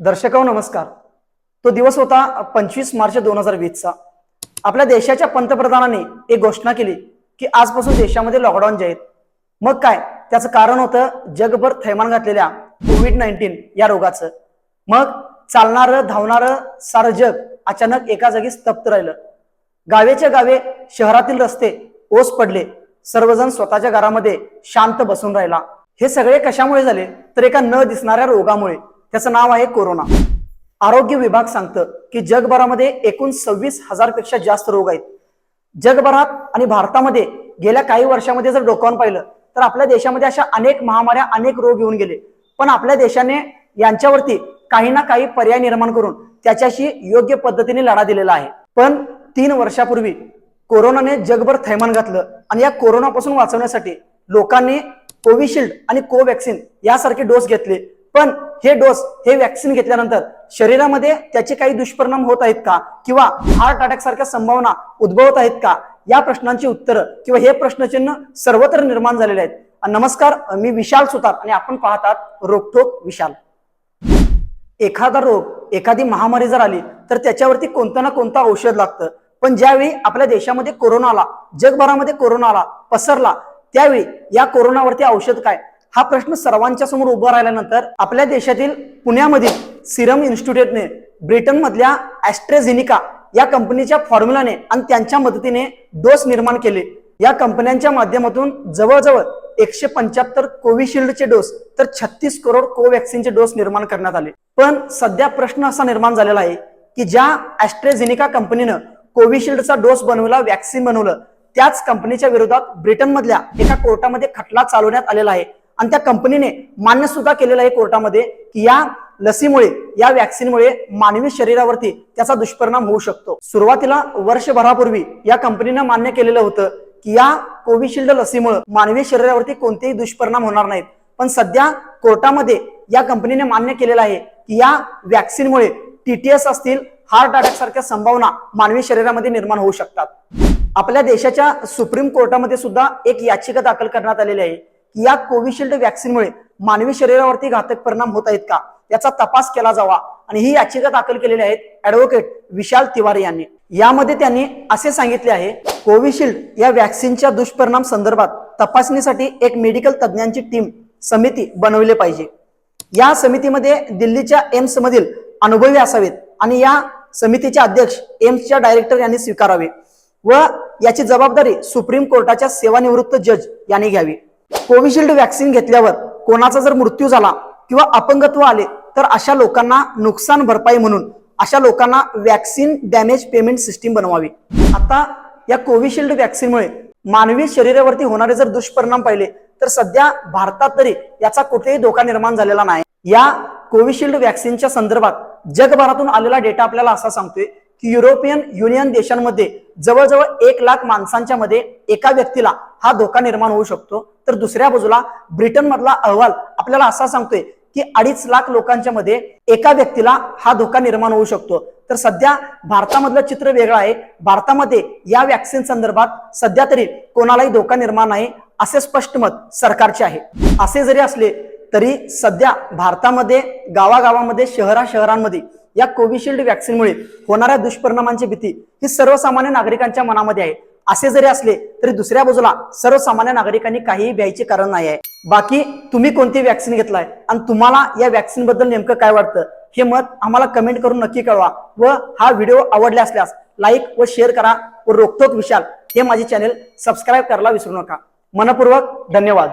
दर्शक नमस्कार. तो दिवस होता पंचवीस मार्च दोन हजार वीसचा. आपल्या देशाच्या पंतप्रधानांनी एक घोषणा केली की आजपासून देशामध्ये लॉकडाऊन जे आहेत मग काय? त्याचं कारण होतं जगभर थैमान घातलेल्या कोविड नाईन्टीन या रोगाचं. मग चालणारं धावणारं सारं जग अचानक एका जागी स्तब्ध राहिलं. गावेच्या गावे शहरातील रस्ते ओस पडले. सर्वजण स्वतःच्या घरामध्ये शांत बसून राहिला. हे सगळे कशामुळे झाले? तर एका न दिसणाऱ्या रोगामुळे. त्याचं नाव आहे कोरोना. आरोग्य विभाग सांगतं की जगभरामध्ये एकूण सव्वीस हजारपेक्षा जास्त रोग आहेत. जगभरात आणि भारतामध्ये गेल्या काही वर्षामध्ये जर डोकावून पाहिलं तर आपल्या देशामध्ये अशा अनेक महामाऱ्या अनेक रोग येऊन गेले. पण आपल्या देशाने यांच्यावरती काही ना काही पर्याय निर्माण करून त्याच्याशी योग्य पद्धतीने लढा दिलेला आहे. पण तीन वर्षापूर्वी कोरोनाने जगभर थैमान घातलं आणि या कोरोनापासून वाचवण्यासाठी लोकांनी कोविशिल्ड आणि कोवॅक्सिन यासारखे डोस घेतले. पण हे डोस हे वॅक्सिन घेतल्यानंतर शरीरामध्ये त्याचे काही दुष्परिणाम होत आहेत का? किंवा हार्ट अटॅक सारख्या संभावना उद्भवत आहेत का? या प्रश्नांची उत्तरं किंवा हे प्रश्नचिन्ह सर्वत्र निर्माण झालेले आहेत. नमस्कार मी विशाल सुतार आणि आपण पाहतात रोकठोक विशाल. एखादा रोग एखादी महामारी जर आली तर त्याच्यावरती कोणतं ना कोणतं औषध लागतं. पण ज्यावेळी आपल्या देशामध्ये कोरोना आला जगभरामध्ये कोरोना आला पसरला त्यावेळी या कोरोनावरती औषध काय? हा प्रश्न सर्वांच्या समोर उभा राहिल्यानंतर आपल्या देशातील पुण्यामधील सिरम इन्स्टिट्यूटने ब्रिटनमधल्या ॲस्ट्रेझिनिका या कंपनीच्या फॉर्म्युलाने आणि त्यांच्या मदतीने डोस निर्माण केले. या कंपन्यांच्या माध्यमातून जवळजवळ एकशे पंच्याहत्तर कोविशिल्डचे डोस तर छत्तीस करोड कोवॅक्सिनचे डोस निर्माण करण्यात आले. पण सध्या प्रश्न असा निर्माण झालेला आहे की ज्या ॲस्ट्रेझिनिका कंपनीनं कोविशिल्डचा डोस बनवला वॅक्सिन बनवलं त्याच कंपनीच्या विरोधात ब्रिटनमधल्या एका कोर्टामध्ये खटला चालवण्यात आलेला आहे. आणि त्या कंपनीने मान्य सुद्धा केलेलं आहे कोर्टामध्ये की या लसीमुळे या व्हॅक्सिनमुळे मानवी शरीरावरती त्याचा दुष्परिणाम होऊ शकतो. सुरुवातीला वर्षभरापूर्वी या कंपनीनं मान्य केलेलं होतं की या कोविशिल्ड लसीमुळे मानवी शरीरावरती कोणतेही दुष्परिणाम होणार नाहीत. पण सध्या कोर्टामध्ये या कंपनीने मान्य केलेलं आहे की या व्हॅक्सिनमुळे टीटीएस असतील हार्ट अटॅक सारख्या संभावना मानवी शरीरामध्ये निर्माण होऊ शकतात. आपल्या देशाच्या सुप्रीम कोर्टामध्ये सुद्धा एक याचिका दाखल करण्यात आलेली आहे. की या कोविशिल्ड वॅक्सिनमुळे मानवी शरीरावरती घातक परिणाम होत आहेत का? याचा तपास केला जावा. आणि ही याचिका दाखल केलेली आहेत ऍडव्होकेट विशाल तिवारी यांनी. यामध्ये त्यांनी असे सांगितले आहे कोविशिल्ड या वॅक्सिनच्या दुष्परिणाम संदर्भात तपासणीसाठी एक मेडिकल तज्ज्ञांची टीम समिती बनवली पाहिजे. या समितीमध्ये दिल्लीच्या एम्स मधील अनुभवी असावेत आणि या समितीचे अध्यक्ष एम्सच्या डायरेक्टर यांनी स्वीकारावे व याची जबाबदारी सुप्रीम कोर्टाच्या सेवानिवृत्त जज यांनी घ्यावी. कोविशिल्ड वॅक्सिन घेतल्यावर कोणाचा जर मृत्यू झाला किंवा अपंगत्व आले तर अशा लोकांना नुकसान भरपाई म्हणून अशा लोकांना वॅक्सिन डॅमेज पेमेंट सिस्टीम बनवावी. आता या कोविशिल्ड वॅक्सिनमुळे मानवी शरीरावरती होणारे जर दुष्परिणाम पाहिले तर सध्या भारतात तरी याचा कुठेही धोका निर्माण झालेला नाही. या कोविशिल्ड वॅक्सिनच्या संदर्भात जगभरातून आलेला डेटा आपल्याला असा सांगतोय की युरोपियन युनियन देशांमध्ये जवळजवळ एक लाख माणसांच्या मध्ये एका व्यक्तीला हा धोका निर्माण होऊ शकतो. तर दुसऱ्या बाजूला ब्रिटन मधला अहवाल आपल्याला असा सांगतोय की अडीच लाख लोकांच्या मध्ये एका व्यक्तीला हा धोका निर्माण होऊ शकतो. तर सध्या भारतामधलं चित्र वेगळं आहे. भारतामध्ये या वॅक्सिन संदर्भात सध्या तरी कोणालाही धोका निर्माण नाही असे स्पष्ट मत सरकारचे आहे. असे जरी असले तरी सध्या भारतामध्ये गावागावामध्ये शहरा शहरांमध्ये या कोविशिल्ड वॅक्सिनमुळे होणाऱ्या दुष्परिणामांची भीती ही सर्वसामान्य नागरिकांच्या मनामध्ये आहे. असे जरी असले तरी दुसऱ्या बाजूला सर्वसामान्य नागरिकांनी काहीही भ्यायचे कारण नाही आहे बाकी तुम्ही कोणती वॅक्सिन घेतलाय आणि तुम्हाला या वॅक्सिनबद्दल नेमकं काय वाटतं हे मत आम्हाला कमेंट करून नक्की कळवा व हा व्हिडिओ आवडला असल्यास लाईक व शेअर करा व रोकटोक विशाल. हे माझे चॅनेल सबस्क्राईब करायला विसरू नका. मनपूर्वक धन्यवाद.